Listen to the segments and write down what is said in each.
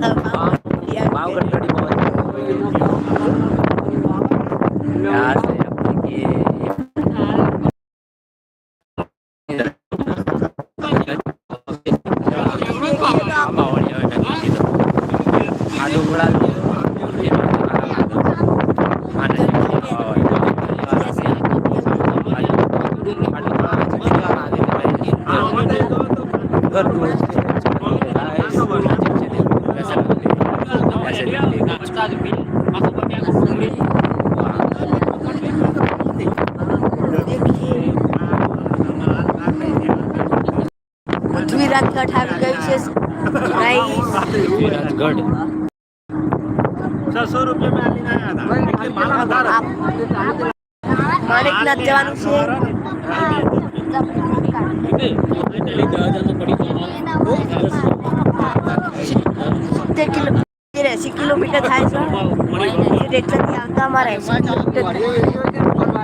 மாவு கட்டு அடிப்போம். அது கூட Thank you. પૃથ્વીરાજ કઠ આવી ગયું છે. છસો રૂપિયા માણેકનાથ જવાનું છે. એસી કિલોમીટર થાય છે. આવતા અમારે.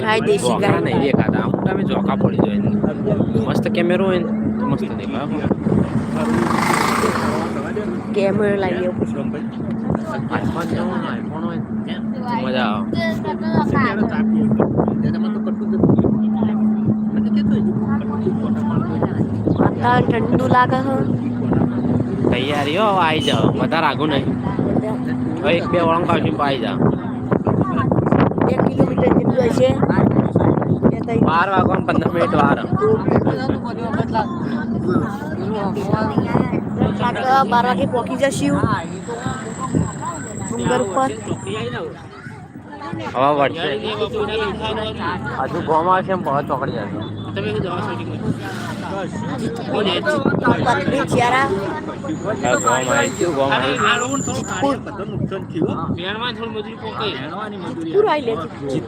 ગાય દેશી તમે ચોખા પડી જાય મસ્ત કેમેરો હોય ને તો મસ્ત દેખાય કેમેરો લાવીએ આઈફોન જેવો આઈફોન હોય મજા આવે ઠંડુ લાગે તૈયારીઓ તૈયારી હો આવી જાઓ વધારે આગું નહીં એક બે વળંક આવશે આવી જાઓ હશે બાર વાગવાનું પંદર મિનિટ વાર. બાર વાગે પહોંચી જશું ડુંગર ઉપર હવા વળશે. હજુ ગોમાં આવશે બહુ ચોકડી જશે પત્ની ચિયારા હવે ગોમાં આવી ગયું ગોમાં આવી પૂર આવી લે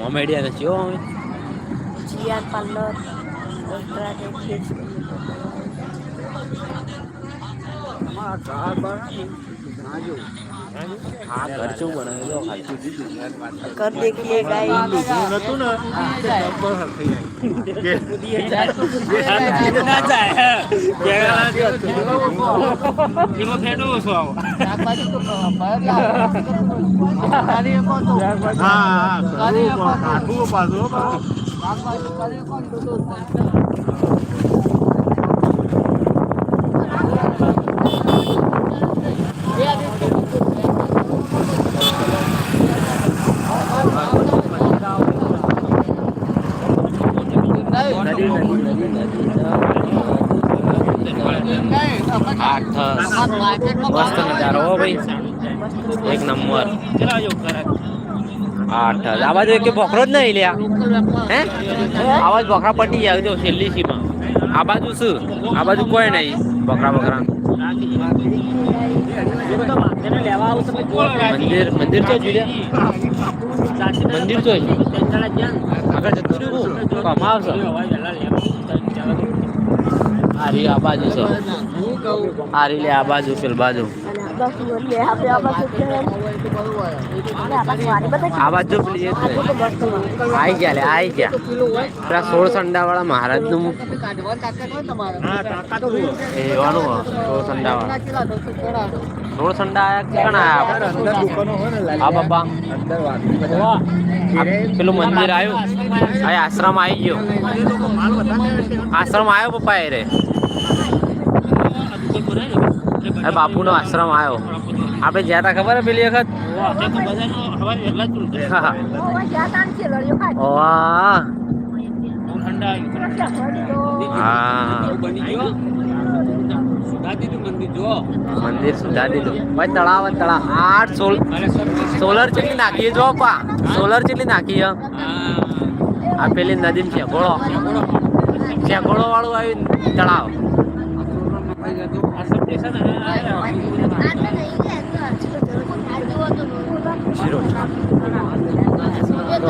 મોમેડિયા નથી હો અમે જીઆર પાર્લર હા ઘર શું બનાવેલો ખાલી દેખીએ ગાય નતું ને નંબર હરખાઈ હા હા પાછું આઠ મસ્ત નજારો ભાઈ. એક નંબર. આઠ આ બાજુ એક ભોખરો જ નહીં લ્યા. હે? આવાજ ભોખરા પટી જાય, જો છેલ્લી સીમાં. આ બાજુ શું? આ બાજુ કોઈ નહીં. ભોખરા ભોખરા મંદિર મંદિર તો જોયા મંદિર તો આગળ જતું કમાવશે આ આ બાજુ છે. આ લે આ બાજુ પેલ બાજુ વાળા મહારાજનું એવાનું વાળા સોળ આયા આ બાબા. પેલું મંદિર આવ્યું. આશ્રમ આવી ગયો. આશ્રમ આવ્યો પપ્પા એ રે. એ બાપુનો આશ્રમ આવ્યો આપણે જ્યાં તા ખબર હે પેલી વખત? ઓવા મંદિર સુધા દીધું. ભાઈ તળાવ તળાવ. આઠ સોલ સોલર ચેટલી નાખીએ જો પા સોલર ચેટલી નાખીએ. આ પેલી નદી છે ઘોડો ઘોડો વાળું આવ્યું તળાવ જીરો તો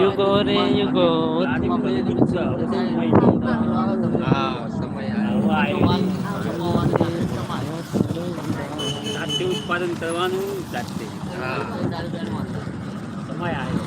યુગો રે યુગો જાતે ઉત્પાદન કરવાનું જાતે. સમય આવ્યો.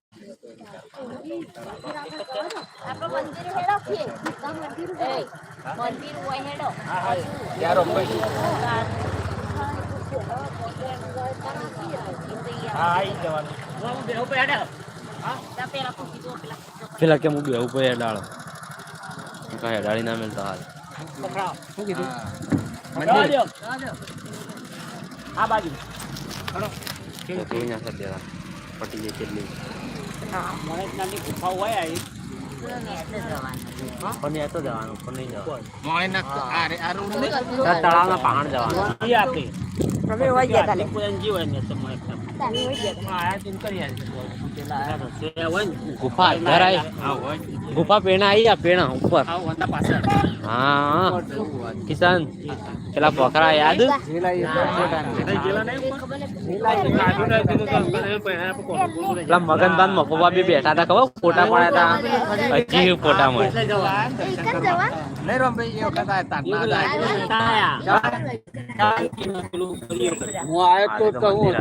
પેલા કેમ ઊભી ઉપર હેડાળો કાંઈ હેડાળી ના મેલતા હાલ આ બાજુ તો કોઈ ના પટી જાય કેટલી મહેશ નાની ગુફા હોય આવી તળાવના પહાણ જવાનું ગુફા આવી ગુફા પેણા આવી આ પેણા ઉપર. હા. કિશન પેલા પોખરા યાદ? પેલા મગનબાન મફોબા બી બેઠા હતા ખબર? ફોટા પડ્યા હતા. હજી ફોટા મળે. હું આવ્યો તો કહું.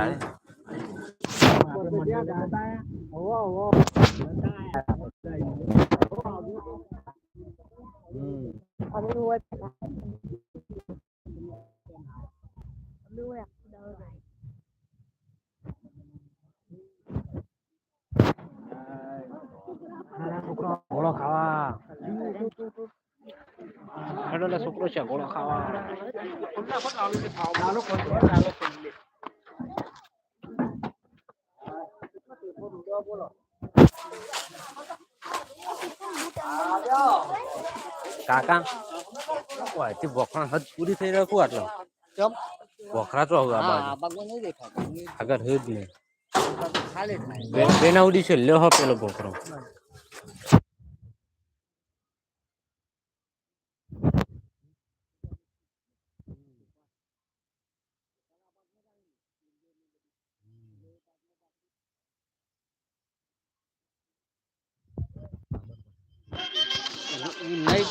ગોળો ખાવા હેડો લે છોકરો છે ગોળો ખાવા કાકા? ઓયથી બોખરા હદ પૂરી થઈ રાખું આટલો? ચમ બોખરા તો હવે આ બાજુ. નહીં દેખાતું. આગળ હદ નહીં. બેના ઉડી છે લ્યો હો પેલો બોકરો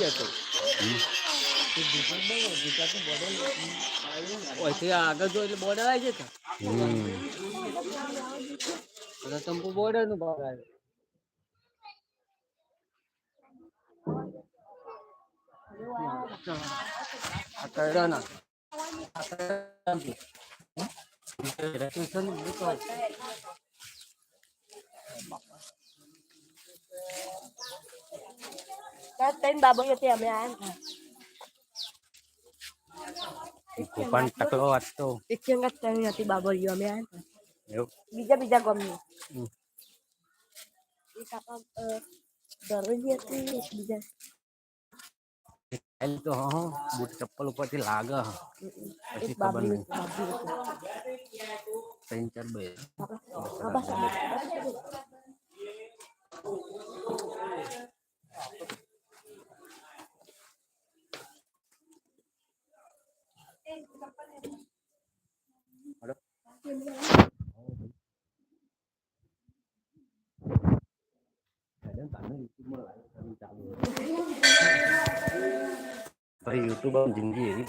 કેતો આગળ જો એટલે બોર્ડર આવી જતા હમ. બોર્ડરનું ભાગ આવે. કરડાના આ કરડાના. ત્રણ બાબરીઓ તે અમે આયા કૂપન ટકલો વાંચતો એક સંગત ત્રણ હતી બાબરીઓ અમે આયા એવું બીજા બીજા ગમની હમ. એક આપણા દરરોજી હતી એક બીજા એલ તો હા બૂટ ચપ્પલ ઉપરથી લાગે હ. એક પછી ખબર બાબરી નહીં બાબરી ત્રણ ચાર બે હા બસ બસ. ભાઈ યુટ્યુબર જિંદગી